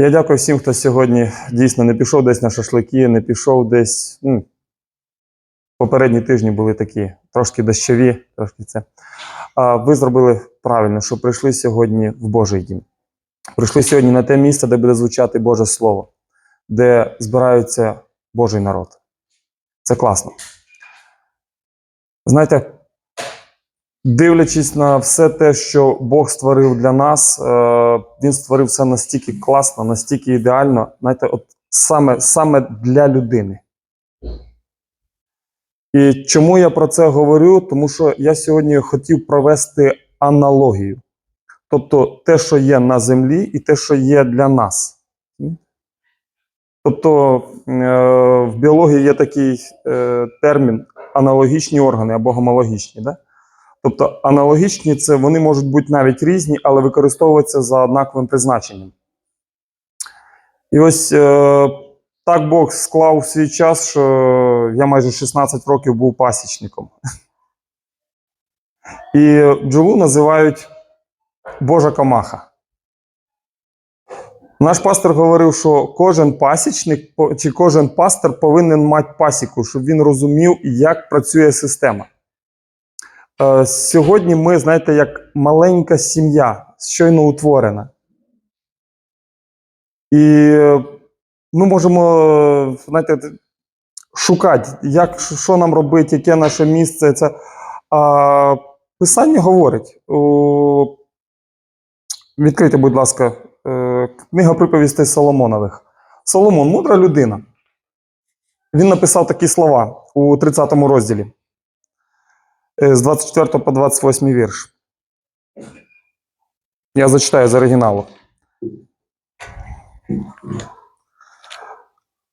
Я дякую всім, хто сьогодні дійсно не пішов десь на шашлики, не пішов десь. Ну, попередні тижні були такі трошки дощові, трошки це. А ви зробили правильно, що прийшли сьогодні в Божий дім. Прийшли сьогодні на те місце, де буде звучати Боже Слово, де збирається Божий народ. Це класно. Знаєте, дивлячись на все те, що Бог створив для нас, е, Він створив все настільки класно, настільки ідеально, знаєте, от саме, саме для людини. І чому я про це говорю? Тому що я сьогодні хотів провести аналогію. Тобто те, що є на землі, і те, що є для нас. Тобто е, в біології є такий е, термін аналогічні органи або гомологічні. Да? Тобто аналогічні це вони можуть бути навіть різні, але використовуватися за однаковим призначенням. І ось е, так Бог склав свій час, що я майже 16 років був пасічником. І бджолу називають Божа комаха. Наш пастор говорив, що кожен пасічник чи кожен пастор повинен мати пасіку, щоб він розумів, як працює система. Е, Сьогодні ми, знаєте, як маленька сім'я, щойно утворена. І е, ми можемо, е, знаєте, шукати, як, що нам робити, яке наше місце. Це. А Писання говорить. Відкрийте, будь ласка, книга приповістей Соломонових. Соломон мудра людина. Він написав такі слова у 30 розділі з 24 по 28 вірш. Я зачитаю з оригіналу.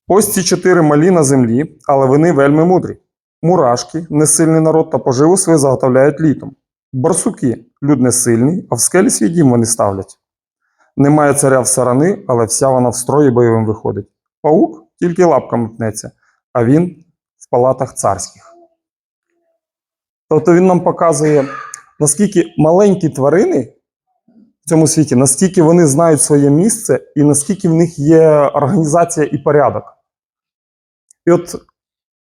Ось ці чотири малі на землі, але вони вельми мудрі. Мурашки, несильний народ та поживу свою заготовляють літом. Барсуки, люд несильний, а в скелі свій дім вони ставлять. Немає царя в сарани, але вся вона в строї бойовим виходить. Паук тільки лапками пнеться, а він в палатах царських. Тобто він нам показує, наскільки маленькі тварини в цьому світі, наскільки вони знають своє місце і наскільки в них є організація і порядок. І от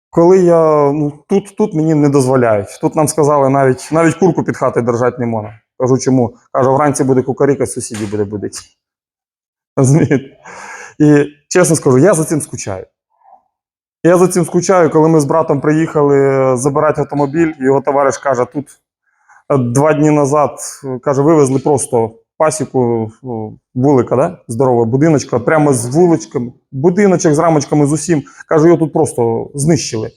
коли я ну, тут, тут мені не дозволяють. Тут нам сказали, навіть навіть курку під хатою держати не можна. Кажу, чому? Кажу, вранці буде кукаріка, сусідів буде будити. І чесно скажу, я за цим скучаю. Я за цим скучаю, коли ми з братом приїхали е, забирати автомобіль, його товариш каже, тут е, два дні назад е, каже, вивезли просто пасіку вулика, да? здорового будиночка, прямо з вуличками, будиночок з рамочками з усім. Каже, його тут просто знищили.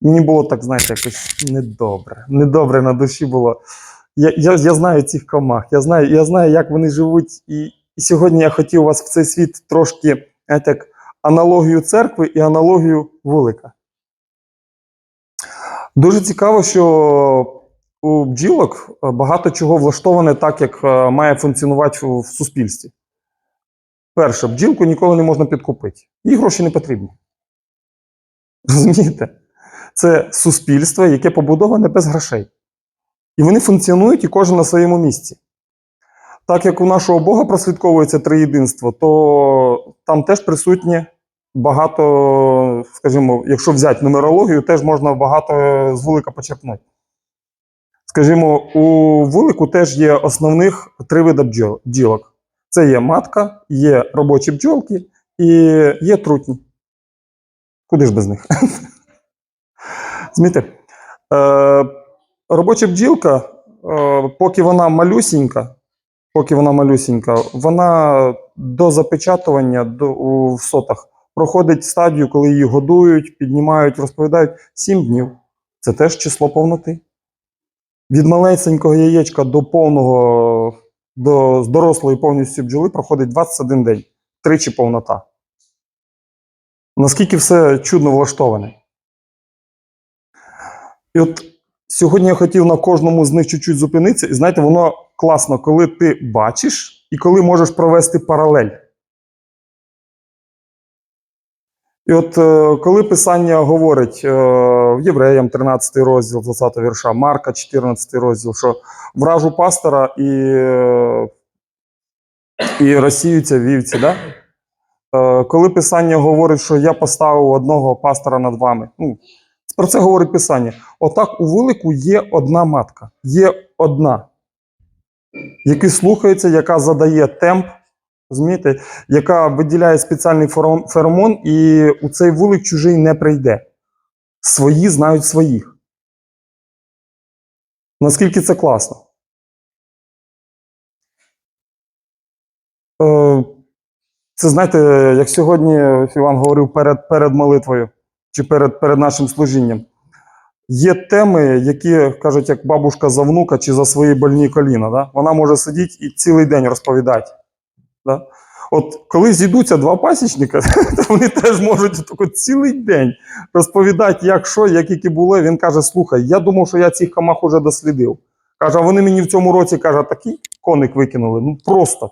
Мені було так, знаєте, якось недобре. Недобре на душі було. Я, я, я знаю цих комах, я знаю, я знаю, як вони живуть. І, і сьогодні я хотів вас в цей світ трошки як аналогію церкви і аналогію вулика. Дуже цікаво, що у бджілок е, багато чого влаштоване так, як е, має функціонувати в суспільстві. Перше, бджілку ніколи не можна підкупити. Їй гроші не потрібні. Розумієте? Це суспільство, яке побудоване без грошей. І вони функціонують і кожен на своєму місці. Так як у нашого Бога прослідковується триєдинство, то там теж присутнє багато, скажімо, якщо взяти нумерологію, теж можна багато з вулика почерпнути. Скажімо, у вулику теж є основних три види бджілок. Це є матка, є робочі бджолки і є трутні. Куди ж без них? Змійте, е, робоча бджілка, е, поки вона малюсінька, поки вона малюсінька, вона до запечатування до, у, в сотах проходить стадію, коли її годують, піднімають, розповідають 7 днів. Це теж число повноти. Від малесенького яєчка до повного, до дорослої повністю бджоли проходить 21 день, тричі повнота. Наскільки все чудно влаштоване. І от сьогодні я хотів на кожному з них чуть-чуть зупинитися. І знаєте, воно класно, коли ти бачиш і коли можеш провести паралель. І от е, коли Писання говорить е, в Євреям 13 розділ, 20 вірша, Марка 14 розділ, що вражу пастора і і розсіються вівці. Да? Е, коли Писання говорить, що я поставив одного пастора над вами, ну, про це говорить Писання. Отак у вулику є одна матка, є одна, яка слухається, яка задає темп, розумієте, яка виділяє спеціальний феромон, і у цей вулик чужий не прийде. Свої знають своїх. Наскільки це класно? Е, Це знаєте, як сьогодні Іван говорив перед, перед молитвою чи перед, перед нашим служінням. Є теми, які кажуть, як бабушка за внука чи за свої больні коліна. Да? Вона може сидіти і цілий день розповідати. Да? От коли зійдуться два пасічника, то вони теж можуть так от цілий день розповідати, як що, як які були. Він каже: слухай, я думав, що я цих камах уже дослідив. Каже, а вони мені в цьому році каже, такий коник викинули. Ну просто.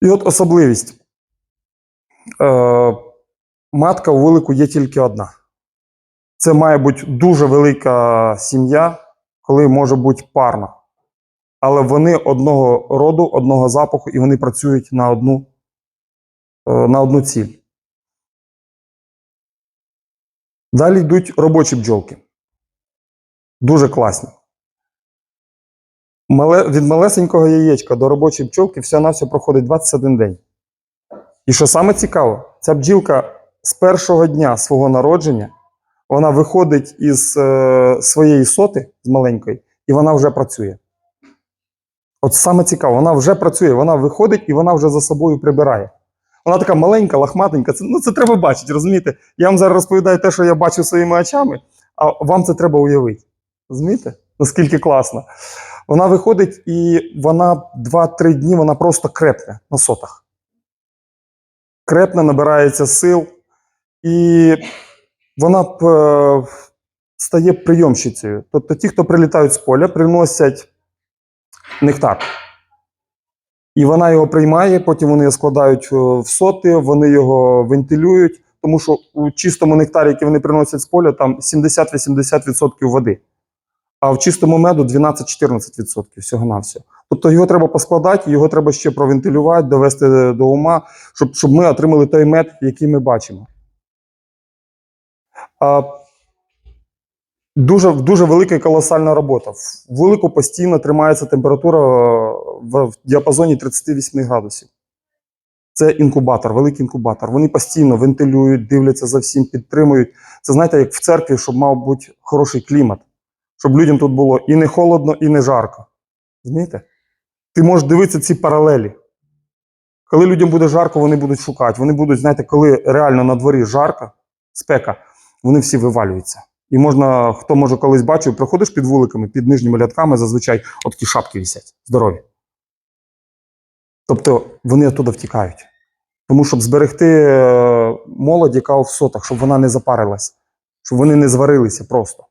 І от особливість. Е, матка у велику є тільки одна. Це має бути дуже велика сім'я, коли може бути парна. Але вони одного роду, одного запаху, і вони працюють на одну, е, на одну ціль. Далі йдуть робочі бджолки. Дуже класні. Мале, від малесенького яєчка до робочої бджолки все на все проходить 21 день. І що саме цікаво, ця бджілка з першого дня свого народження вона виходить із е, своєї соти з маленької, і вона вже працює. От саме цікаво, вона вже працює, вона виходить і вона вже за собою прибирає. Вона така маленька, лахматенька. Це, ну, це треба бачити, розумієте? Я вам зараз розповідаю те, що я бачу своїми очами, а вам це треба уявити. Розумієте? Наскільки класно. Вона виходить і вона 2-3 дні вона просто крепне на сотах. Крепне, набирається сил, і вона е, стає прийомщицею. Тобто ті, хто прилітають з поля, приносять нектар. І вона його приймає, потім вони його складають е, в соти, вони його вентилюють, тому що у чистому нектарі, який вони приносять з поля, там 70-80% води. А в чистому меду 12-14% всього-навсього. Тобто його треба поскладати, його треба ще провентилювати, довести до ума, щоб, щоб ми отримали той мед, який ми бачимо. А, дуже, дуже велика і колосальна робота. В вулику постійно тримається температура е, в, діапазоні 38 градусів. Це інкубатор, великий інкубатор. Вони постійно вентилюють, дивляться за всім, підтримують. Це знаєте, як в церкві, щоб мав бути хороший клімат, щоб людям тут було і не холодно, і не жарко. Розумієте? Ти можеш дивитися ці паралелі. Коли людям буде жарко, вони будуть шукати. Вони будуть, знаєте, коли реально на дворі жарко, спека, вони всі вивалюються. І можна, хто може колись бачив, проходиш під вуликами, під нижніми рядками, зазвичай от такі шапки висять, здорові. Тобто вони оттуда втікають. Тому щоб зберегти е, молодь, яка в сотах, щоб вона не запарилась, щоб вони не зварилися просто.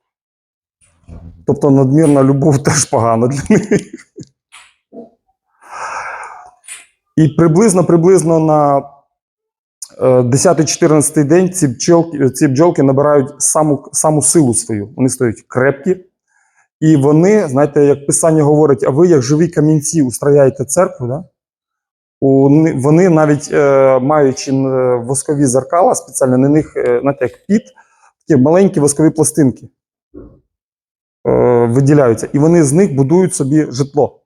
Тобто надмірна любов теж погана для них. І приблизно, приблизно на е, 10-14 день ці бджолки, ці бджолки набирають саму, саму силу свою. Вони стають крепкі. І вони, знаєте, як Писання говорить, а ви, як живі камінці, устрояєте церкву, да? Вони навіть е, маючи е, воскові зеркала, спеціально на них, е, знаєте, як піт, такі маленькі воскові пластинки е, виділяються, і вони з них будують собі житло.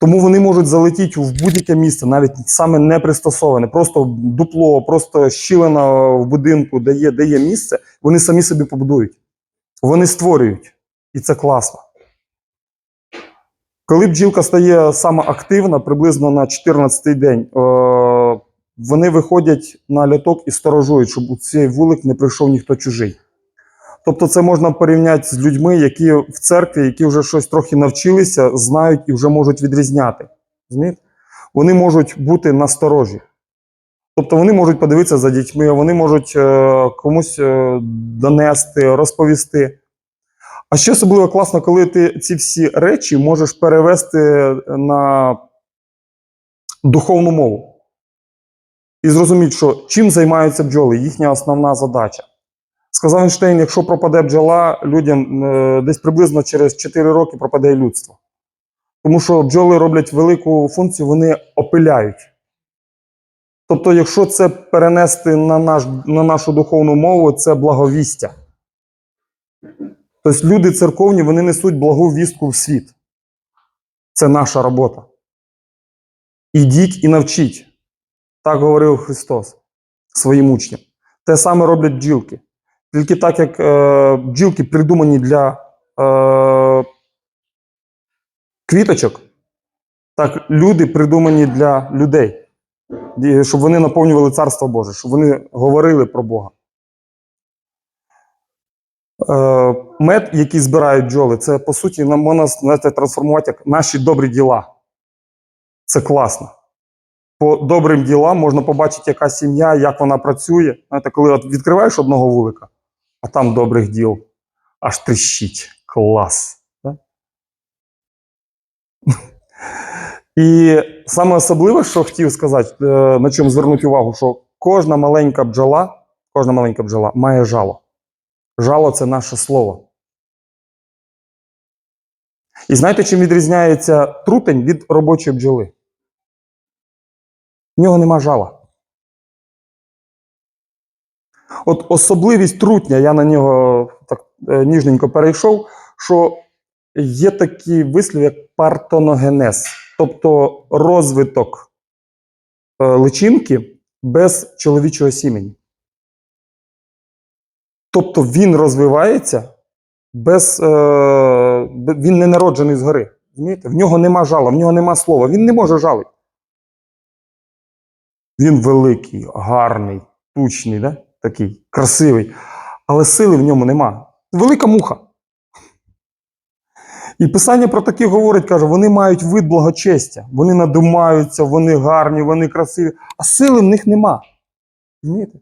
Тому вони можуть залетіти в будь-яке місце, навіть саме не пристосоване, просто дупло, просто щілина в будинку, де є, де є місце, вони самі собі побудують. Вони створюють. І це класно. Коли бджілка стає саме активна, приблизно на 14-й день, е, вони виходять на ляток і сторожують, щоб у цей вулик не прийшов ніхто чужий. Тобто, це можна порівняти з людьми, які в церкві, які вже щось трохи навчилися, знають і вже можуть відрізняти. Розумієте? Вони можуть бути насторожі. Тобто вони можуть подивитися за дітьми, вони можуть е, комусь е, донести, розповісти. А ще особливо класно, коли ти ці всі речі можеш перевести на духовну мову. І зрозуміти, що чим займаються бджоли, їхня основна задача. Сказав Ейнштейн, якщо пропаде бджола, людям е, десь приблизно через 4 роки пропаде і людство. Тому що бджоли роблять велику функцію, вони опиляють. Тобто, якщо це перенести на, наш, на нашу духовну мову, це благовістя. Тобто люди церковні вони несуть благу вістку в світ. Це наша робота. Ідіть і навчіть. Так говорив Христос своїм учням. Те саме роблять бджілки. Тільки так, як е, бджілки придумані для е, квіточок, так люди придумані для людей. Щоб вони наповнювали Царство Боже, щоб вони говорили про Бога. Е, мед, який збирають бджоли, це по суті нам можна знаєте, трансформувати як наші добрі діла. Це класно. По добрим ділам можна побачити, яка сім'я, як вона працює. Знаєте, коли от відкриваєш одного вулика, а там добрих діл аж тріщить. Клас. Да? І саме особливе, що хотів сказати, е, на чому звернути увагу, що кожна маленька бджола, кожна маленька бджола має жало. Жало це наше слово. І знаєте, чим відрізняється трутень від робочої бджоли? В нього нема жала. От особливість трутня, я на нього так е, ніжненько перейшов, що є такий вислів, як партоногенез, тобто розвиток е, личинки без чоловічого сімені. Тобто він розвивається без. Е, він не народжений згори. Розумієте? В нього нема жала, в нього нема слова, він не може жалити. Він великий, гарний, тучний, да? Такий, красивий. Але сили в ньому нема. Велика муха. І писання про таких говорить, каже, вони мають вид благочестя, вони надумаються, вони гарні, вони красиві, а сили в них нема. Розумієте?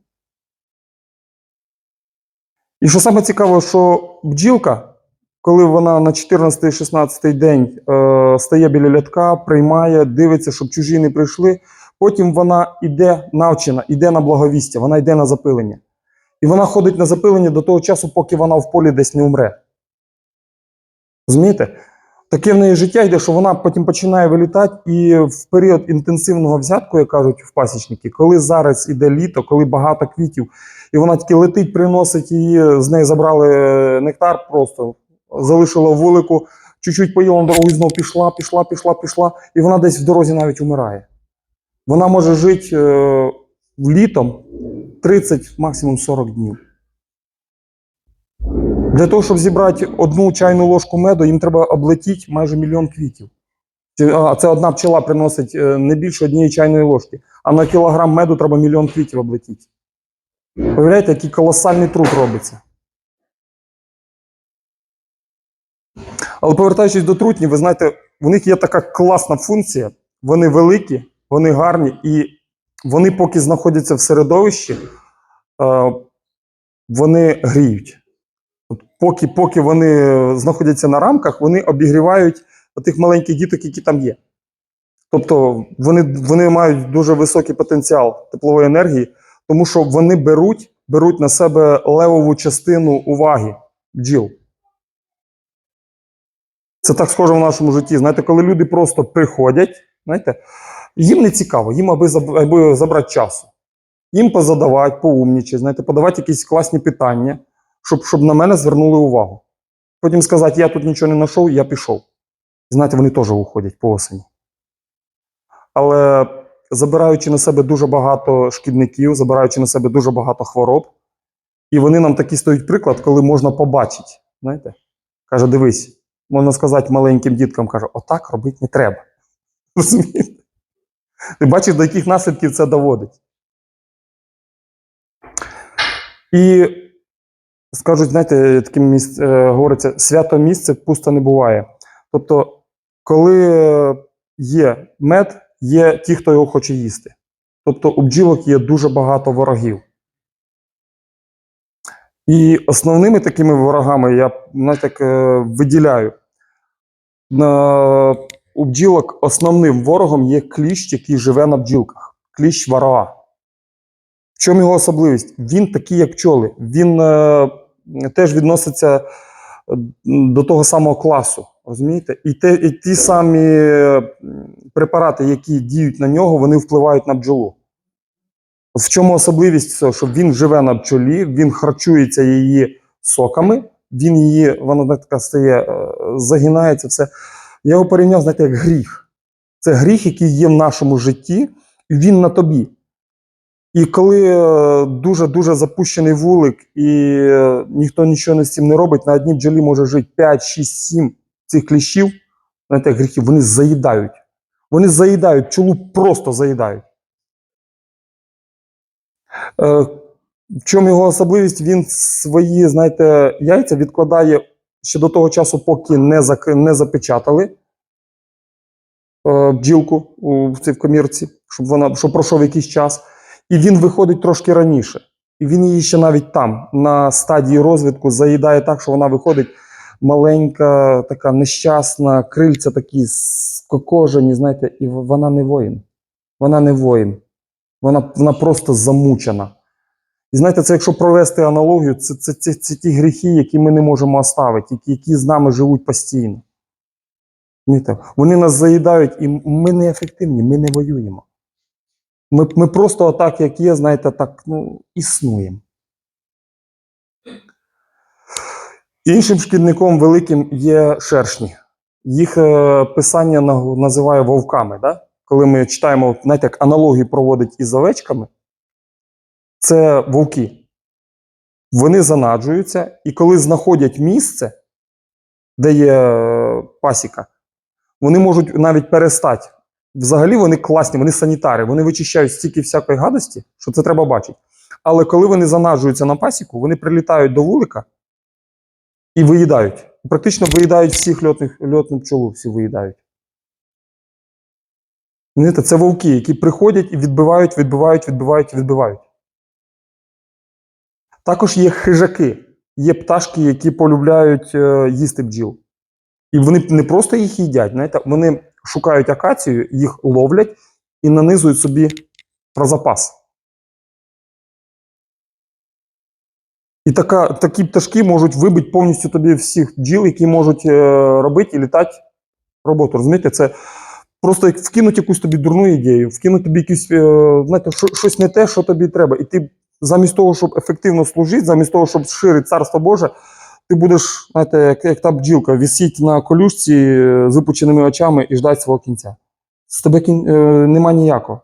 І що саме цікаво, що бджілка, коли вона на 14-16 день е, стає біля лятка, приймає, дивиться, щоб чужі не прийшли, потім вона йде навчена, йде на благовістя, вона йде на запилення. І вона ходить на запилення до того часу, поки вона в полі десь не умре. Розумієте? Таке в неї життя йде, що вона потім починає вилітати, і в період інтенсивного взятку, як кажуть в пасічники, коли зараз іде літо, коли багато квітів, і вона тільки летить, приносить її, з неї забрали е, нектар просто, залишила вулику, чуть-чуть поїла на дорогу і знову пішла, пішла, пішла, пішла, і вона десь в дорозі навіть умирає. Вона може жити е, літом 30, максимум 40 днів. Для того, щоб зібрати одну чайну ложку меду, їм треба облетіти майже мільйон квітів. А це одна пчела приносить е, не більше однієї чайної ложки. А на кілограм меду треба мільйон квітів облетіти. Уявляєте, який колосальний труд робиться. Але повертаючись до трутнів, ви знаєте, в них є така класна функція. Вони великі, вони гарні, і вони, поки знаходяться в середовищі, е, вони гріють. От поки, поки вони знаходяться на рамках, вони обігрівають тих маленьких діток, які там є. Тобто вони, вони мають дуже високий потенціал теплової енергії, тому що вони беруть, беруть на себе левову частину уваги бджіл. Це так схоже в нашому житті. Знаєте, коли люди просто приходять, знаєте, їм не цікаво, їм аби, аби забрати часу. Їм позадавати, поумнічати, знаєте, подавати якісь класні питання, щоб, щоб на мене звернули увагу. Потім сказати, я тут нічого не знайшов, я пішов. Знаєте, вони теж уходять по осені. Але забираючи на себе дуже багато шкідників, забираючи на себе дуже багато хвороб, і вони нам такий стають приклад, коли можна побачити. Знаєте? Каже, дивись, можна сказати маленьким діткам, каже, отак робити не треба. Розумієте? Ти бачиш, до яких наслідків це доводить. І скажуть, знаєте, таким місць, е, говориться, свято місце пусто не буває. Тобто, коли є мед, є ті, хто його хоче їсти. Тобто у бджілок є дуже багато ворогів. І основними такими ворогами я знаєте, е, виділяю. У бджілок основним ворогом є кліщ, який живе на бджілках. Кліщ вароа. В чому його особливість? Він такий, як пчоли. Він е, теж відноситься е, до того самого класу. Розумієте? І, те, і ті самі препарати, які діють на нього, вони впливають на бджолу. В чому особливість цього? Що він живе на бджолі, він харчується її соками, він її, вона така стає, е, загинається, все. Я його порівняв, знаєте, як гріх. Це гріх, який є в нашому житті, і він на тобі. І коли е, дуже-дуже запущений вулик, і е, ніхто нічого з цим не робить, на одній бджолі може жити 5, 6, 7 цих кліщів, знаєте, гріхів, вони заїдають. Вони заїдають, пчолу просто заїдають. Е, В чому його особливість? Він свої, знаєте, яйця відкладає ще до того часу, поки не, зак... не запечатали е, бджілку у в цій комірці, щоб вона щоб пройшов якийсь час. І він виходить трошки раніше. І він її ще навіть там, на стадії розвитку, заїдає так, що вона виходить маленька, така нещасна, крильця такі скокожені, знаєте, і вона не воїн. Вона не воїн. Вона, вона просто замучена. І знаєте, це якщо провести аналогію, це, це, це, це ті гріхи, які ми не можемо оставити, які, які з нами живуть постійно. Вони нас заїдають, і ми не ефективні, ми не воюємо. Ми, ми просто отак, як є, знаєте, так ну, існуємо. Іншим шкідником великим є шершні. Їх е, писання на- називає вовками. Да? Коли ми читаємо, знаєте, як аналогію проводить із овечками, це вовки. Вони занаджуються, і коли знаходять місце, де є е, пасіка, вони можуть навіть перестати. Взагалі вони класні, вони санітари, вони вичищають стільки всякої гадості, що це треба бачити. Але коли вони занаджуються на пасіку, вони прилітають до вулика і виїдають. Практично виїдають всіх льотних, льотну пчолу, всі виїдають. Це вовки, які приходять і відбивають, відбивають, відбивають, відбивають. Також є хижаки, є пташки, які полюбляють е, їсти бджіл. І вони не просто їх їдять, знаєте, вони шукають акацію, їх ловлять і нанизують собі про запас. І така, такі пташки можуть вибити повністю тобі всіх бджіл, які можуть е, робити і літати роботу. Розумієте, це просто як вкинуть якусь тобі дурну ідею, вкинуть тобі якусь, е, знаєте, щось не те, що тобі треба. І ти замість того, щоб ефективно служити, замість того, щоб ширити царство Боже, ти будеш, знаєте, як, як та бджілка, висіти на колюшці е, з випученими очами і ждати свого кінця. З тебе кін... е, нема ніякого.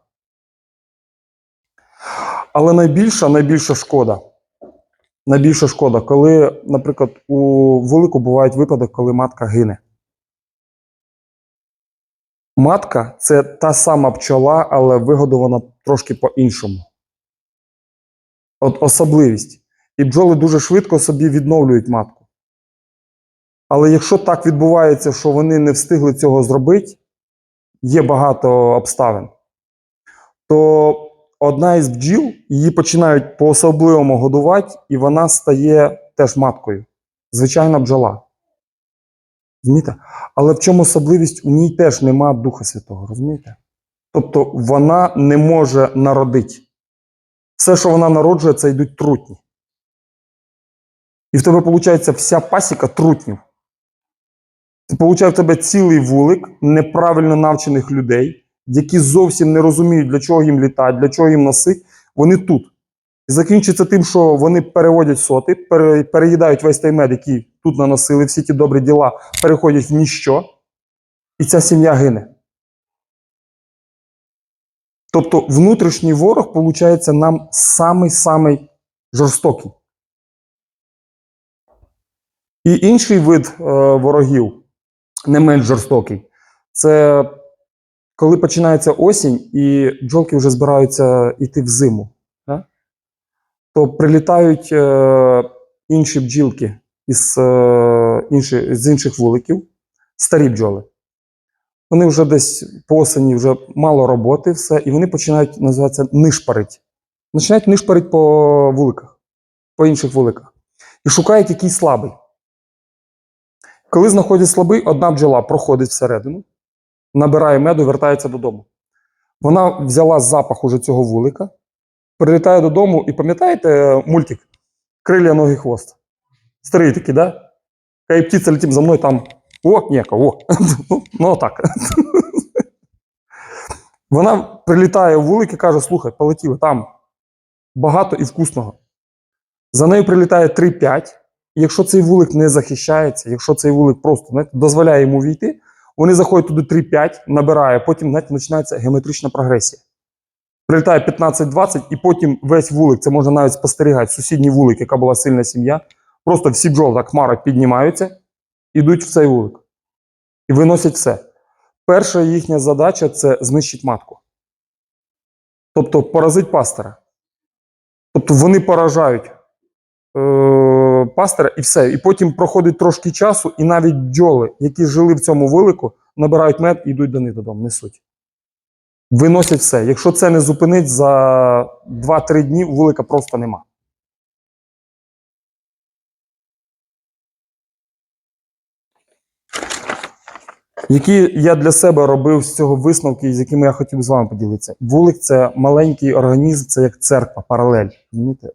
Але найбільша, найбільша шкода. Найбільша шкода, коли, наприклад, у вулику бувають випадок, коли матка гине. Матка це та сама пчола, але вигодована трошки по-іншому. От особливість. І бджоли дуже швидко собі відновлюють матку. Але якщо так відбувається, що вони не встигли цього зробити, є багато обставин, то одна із бджіл її починають по-особливому годувати, і вона стає теж маткою. Звичайна бджола. Розумієте? Але в чому особливість? У ній теж нема Духа Святого, розумієте? Тобто вона не може народити. Все, що вона народжує, це йдуть трутні. І в тебе виходить вся пасіка трутнів. Ти получаєш в тебе цілий вулик неправильно навчених людей, які зовсім не розуміють, для чого їм літати, для чого їм носить. Вони тут. І закінчиться тим, що вони переводять соти, пере- переїдають весь той мед, який тут наносили, всі ті добрі діла переходять в ніщо, і ця сім'я гине. Тобто внутрішній ворог, виходить, нам самий-самий жорстокий. І інший вид е, ворогів, не менш жорстокий, це коли починається осінь і бджолки вже збираються йти в зиму. Да? То прилітають е, інші бджілки із, е, інші, з інших вуликів, старі бджоли. Вони вже десь по осені вже мало роботи, все, і вони починають називатися нишпарить. Починають нишпарить по вуликах, по інших вуликах. І шукають якийсь слабий. Коли знаходять слабий, одна бджола проходить всередину, набирає меду, вертається додому. Вона взяла запах уже цього вулика, прилітає додому і пам'ятаєте е, мультик Крилля, ноги, хвост? Старий такий, да? Кай птиця летить за мною там. О, ніяка, о. Ну, так. Вона прилітає в вулик і каже: слухай, полетіли, там багато і вкусного. За нею прилітає 3-5. І якщо цей вулик не захищається, якщо цей вулик просто знаєте, дозволяє йому війти, вони заходять туди 3-5, набирає, потім знаєте, починається геометрична прогресія. Прилітає 15-20, і потім весь вулик, це можна навіть спостерігати, сусідній вулик, яка була сильна сім'я, просто всі бджоли так хмара піднімаються, ідуть в цей вулик. І виносять все. Перша їхня задача це знищити матку. Тобто поразить пастора. Тобто вони поражають е, пастора і все. І потім проходить трошки часу, і навіть бджоли, які жили в цьому вулику, набирають мед і йдуть до них додому, несуть. Виносять все. Якщо це не зупинить, за 2-3 дні вулика просто нема. Які я для себе робив з цього висновки, з якими я хотів з вами поділитися. Вулик це маленький організм, це як церква, паралель.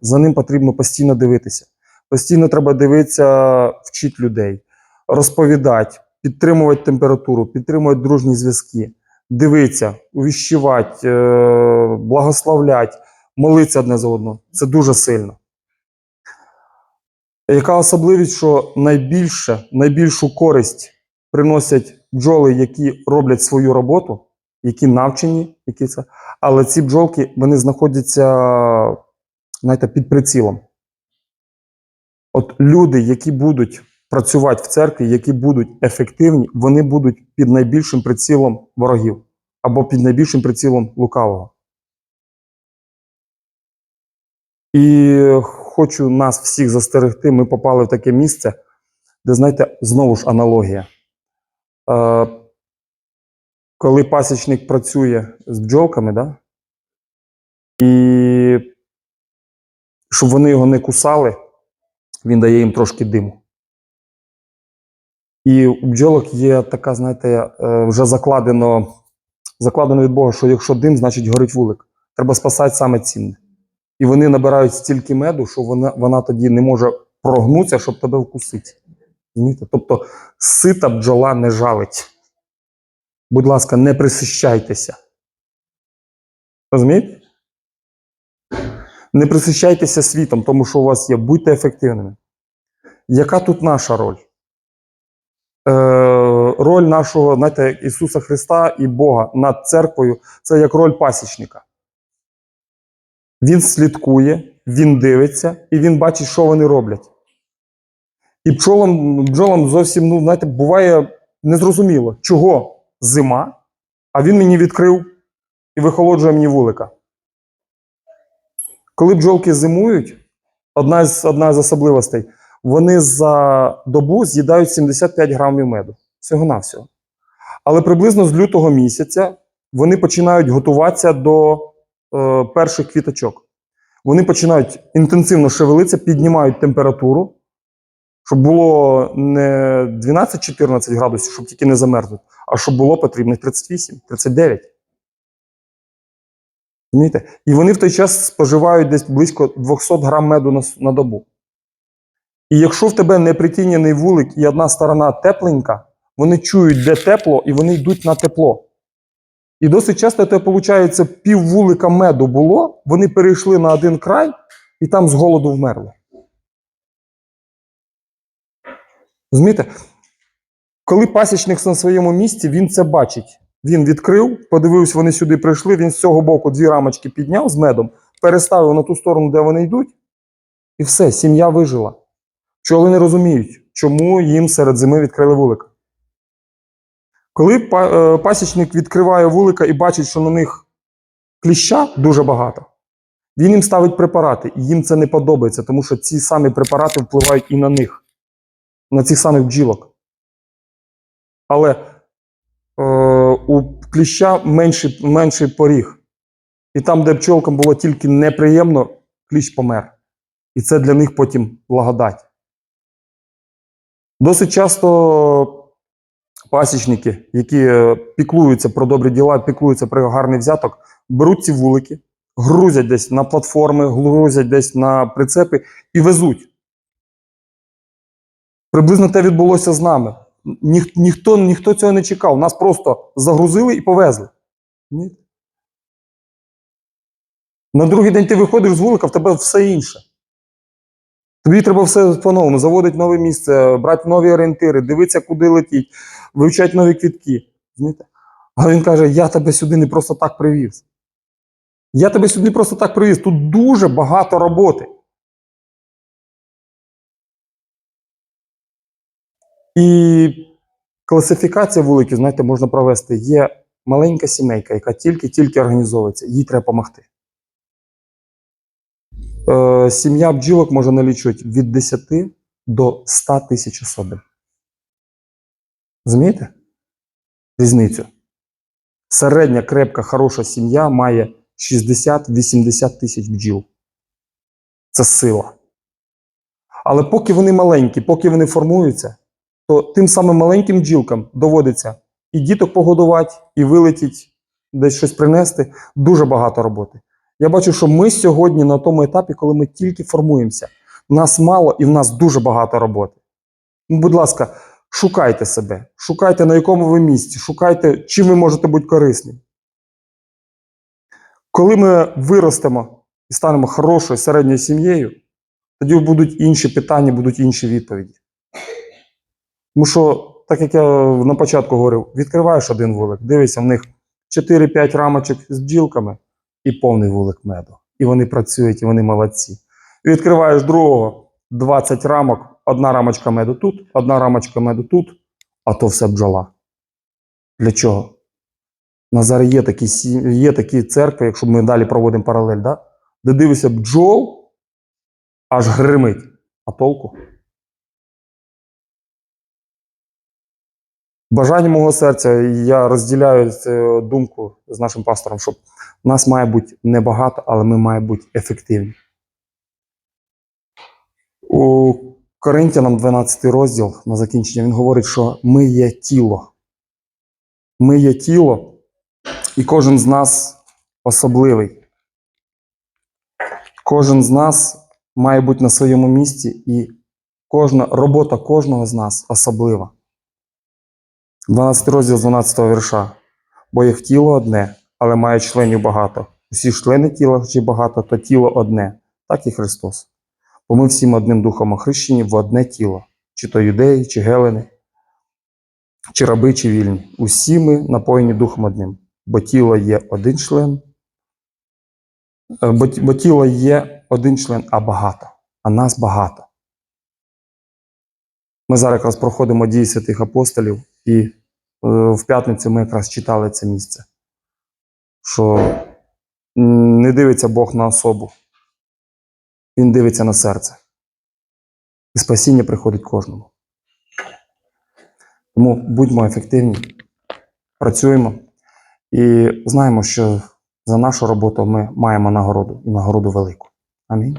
За ним потрібно постійно дивитися. Постійно треба дивитися, вчити людей, розповідати, підтримувати температуру, підтримувати дружні зв'язки, дивитися, увіщувати, е- благословляти, молитися одне за одного. Це дуже сильно. Яка особливість, що найбільше, найбільшу користь приносять бджоли, які роблять свою роботу, які навчені, які це. Але ці бджолки вони знаходяться знаєте, під прицілом. От люди, які будуть працювати в церкві, які будуть ефективні, вони будуть під найбільшим прицілом ворогів або під найбільшим прицілом лукавого. І хочу нас всіх застерегти. Ми попали в таке місце, де, знаєте, знову ж аналогія. Коли пасічник працює з бджолками, да? і щоб вони його не кусали, він дає їм трошки диму. І у бджолок є така, знаєте, е, вже закладено, закладено від Бога, що якщо дим, значить горить вулик. Треба спасати саме цінне. І вони набирають стільки меду, що вона, вона тоді не може прогнутися, щоб тебе вкусити. Розумієте? Тобто сита бджола не жалить. Будь ласка, не присищайтеся. Розумієте? Не присищайтеся світом, тому що у вас є, будьте ефективними. Яка тут наша роль? Е, роль нашого, знаєте, Ісуса Христа і Бога над церквою це як роль пасічника. Він слідкує, він дивиться і він бачить, що вони роблять. І пчолам, бджолам зовсім, ну, знаєте, буває незрозуміло, чого зима, а він мені відкрив і вихолоджує мені вулика. Коли бджолки зимують, одна з, одна з особливостей, вони за добу з'їдають 75 грамів меду. Всього-навсього. Але приблизно з лютого місяця вони починають готуватися до е, перших квіточок. Вони починають інтенсивно шевелитися, піднімають температуру, щоб було не 12-14 градусів, щоб тільки не замерзнути, а щоб було потрібно 38, 39. Розумієте? І вони в той час споживають десь близько 200 грам меду на, на добу. І якщо в тебе не притінений вулик і одна сторона тепленька, вони чують, де тепло, і вони йдуть на тепло. І досить часто це виходить, пів вулика меду було, вони перейшли на один край і там з голоду вмерли. Розумієте? Коли пасічник на своєму місці, він це бачить. Він відкрив, подивився, вони сюди прийшли, він з цього боку дві рамочки підняв з медом, переставив на ту сторону, де вони йдуть, і все, сім'я вижила. Пчоли не розуміють, чому їм серед зими відкрили вулика. Коли е, пасічник відкриває вулика і бачить, що на них кліща дуже багато, він їм ставить препарати, і їм це не подобається, тому що ці самі препарати впливають і на них, на цих самих бджілок. Але е, у кліща менший, менший поріг. І там, де пчолкам було тільки неприємно, кліщ помер. І це для них потім благодать. Досить часто пасічники, які е, піклуються про добрі діла, піклуються про гарний взяток, беруть ці вулики, грузять десь на платформи, грузять десь на прицепи і везуть. Приблизно те відбулося з нами. Ніх, ніхто, ніхто цього не чекав. Нас просто загрузили і повезли. Ні? На другий день ти виходиш з вулика, в тебе все інше. Тобі треба все по-новому, заводити нове місце, брати нові орієнтири, дивитися, куди летіть, вивчати нові квітки. Знаєте? А він каже: я тебе сюди не просто так привіз. Я тебе сюди просто так привіз. Тут дуже багато роботи. І класифікація вуликів, знаєте, можна провести. Є маленька сімейка, яка тільки-тільки організовується, їй треба допомогти. Е, сім'я бджілок може налічувати від 10 до 100 тисяч особин. Розумієте? Різницю. Середня крепка, хороша сім'я має 60-80 тисяч бджіл. Це сила. Але поки вони маленькі, поки вони формуються, то тим самим маленьким бджілкам доводиться і діток погодувати, і вилетіть, десь щось принести. Дуже багато роботи. Я бачу, що ми сьогодні на тому етапі, коли ми тільки формуємося. Нас мало і в нас дуже багато роботи. Будь ласка, шукайте себе, шукайте на якому ви місці, шукайте, чим ви можете бути корисним. Коли ми виростемо і станемо хорошою середньою сім'єю, тоді будуть інші питання, будуть інші відповіді. Тому що, так як я на початку говорив, відкриваєш один вулик, дивишся, в них 4-5 рамочок з бджілками і повний вулик меду. І вони працюють, і вони молодці. Відкриваєш другого 20 рамок, одна рамочка меду тут, одна рамочка меду тут, а то все бджола. Для чого? На є такі, є такі церкви, якщо ми далі проводимо паралель, да? де дивишся бджол, аж гримить. А толку? Бажання мого серця, я розділяю цю думку з нашим пастором, що нас має бути небагато, але ми маємо бути ефективні. У Коринтянам 12 розділ на закінчення він говорить, що ми є тіло. Ми є тіло, і кожен з нас особливий. Кожен з нас має бути на своєму місці, і кожна робота кожного з нас особлива. 12 розділ 12 вірша. Бо їх тіло одне, але має членів багато. Усі члени тіла, чи багато, то тіло одне, так і Христос. Бо ми всім одним духом охрещені в одне тіло, чи то юдеї, чи гелени, чи раби, чи вільні. Усі ми напоєні духом одним, бо тіло є один член, е, бо, бо тіло є один член, а багато, а нас багато. Ми зараз проходимо дії святих апостолів, і в п'ятницю ми якраз читали це місце, що не дивиться Бог на особу, Він дивиться на серце. І спасіння приходить кожному. Тому будьмо ефективні, працюємо і знаємо, що за нашу роботу ми маємо нагороду і нагороду велику. Амінь.